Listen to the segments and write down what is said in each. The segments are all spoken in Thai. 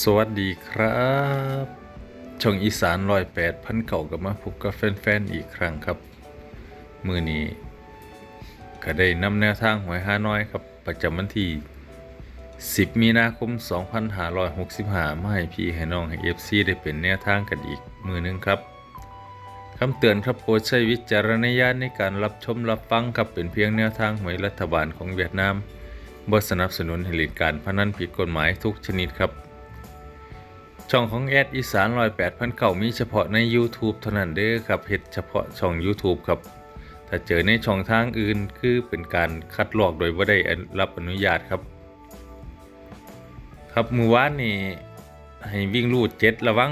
สวัสดีครับช่องอีสานร้อยแปดพันเก่ากับมาพบกับแฟนๆอีกครั้งครับ มือนี้ก็ได้นำแนวทางหวยฮาน้อยครับ ประจำวันที่ 10 มีนาคม 2565มาให้พี่ให้น้องให้ FC ได้เป็นแนวทางกันอีกมือหนึงครับคำเตือนครับโปรดใช้วิจารณญาณในการรับชมรับฟังครับเป็นเพียงแนวทางหวยรัฐบาลของเวียดนามบ่สนับสนุนให้เล่นการพนันผิดกฎหมายทุกชนิดครับ ช่องของแอดอีสานรอยแปดพันเก่ามีเฉพาะใน YouTube เท่านั้นเด้อครับเฮ็ดเฉพาะช่อง YouTube ครับ ถ้าเจอในช่องทางอื่นคือเป็นการคัดลอกโดยบ่ได้รับอนุญาตครับ ครับมือวานนี่ให้วิ่งรูดเจ็ดระวัง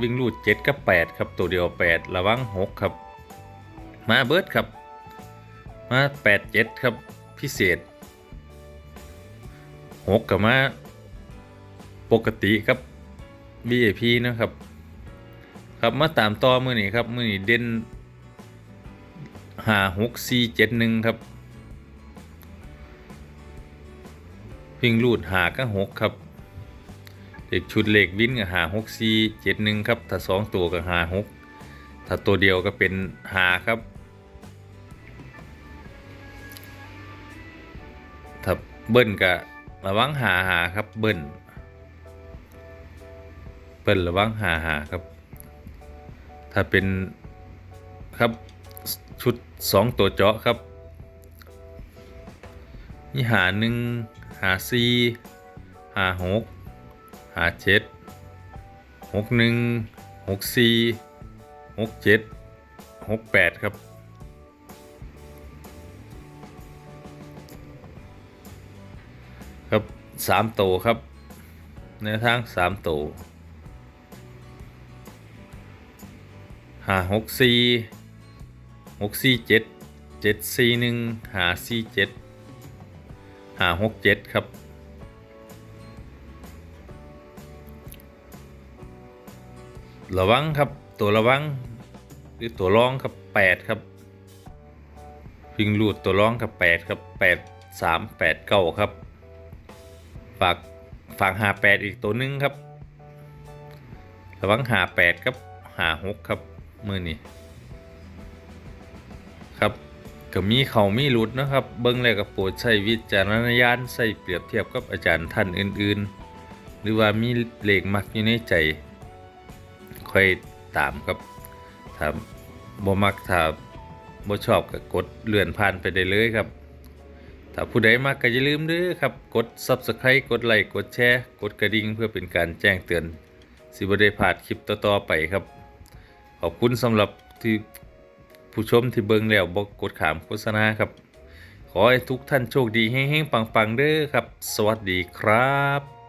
วิ่งรูดเจ็ดกับแปดครับตัวเดียวแปดระวังหกครับ มาเบิร์ดครับ มาแปดเจ็ดครับพิเศษหกกับมาปกติครับ VIP นะครับ ครับมาตามต่อมือนี้ครับมือนี้เด่นหาหกสี่เจ็ดหนึ่งครับวิ่งรูดหาก็หกครับเด็กชุดเหล็กวินกับหาหกสี่เจ็ดหนึ่งครับถ้าสองตัวก็หาหกถ้าตัวเดียวก็เป็นหาครับถ้าเบิ้ลก็ระวังหาหาครับเบิ้ล เปิ้นระวังหาหาครับ ถ้าเป็นครับชุดสองตัวเจาะครับนี่หาหนึ่งหาสี่หาหกหาเจ็ดหกหนึ่งหกสี่หกเจ็ดหกแปดครับครับสามตัวครับในทางสามตั หาหกสี่หกสี่เจ็ดเจ็ดสี่หนึ่งหาสี่เจ็ดหาหกเจ็ดครับ ระวังครับตัวระวังหรือตัวรองครับแปดครับพิงรูดตัวรองครับแปดครับแปดสามแปดเก้าครับ ฝากฝากหาแปดอีกตัวหนึงครับ ระวังหาแปดครับหาหกครับ มือนี่ครับก็มีเขามีหลุดนะครับ เบิ้งแล้วก็โปรดใช้วิจารณญาณใส่เปรียบเทียบกับอาจารย์ท่านอื่นๆ หรือว่ามีเลขมักอยู่ในใจค่อยตามครับถ้าบ่มักถ้าบ่ชอบก็กดเลื่อนผ่านไปได้เลยครับ ถ้าผู้ใดมักก็อย่าลืมด้อครับกด Subscribe กดไลค์กดแชร์กดกระดิ่งเพื่อเป็นการแจ้งเตือน สิบได้พลาดคลิปต่อๆไปครับ ขอบคุณสำหรับที่ผู้ชมที่เบิ่งแล้วบอกกดขามโฆษณาครับ ขอให้ทุกท่านโชคดีแห้งๆปังๆเด้อครับ สวัสดีครับ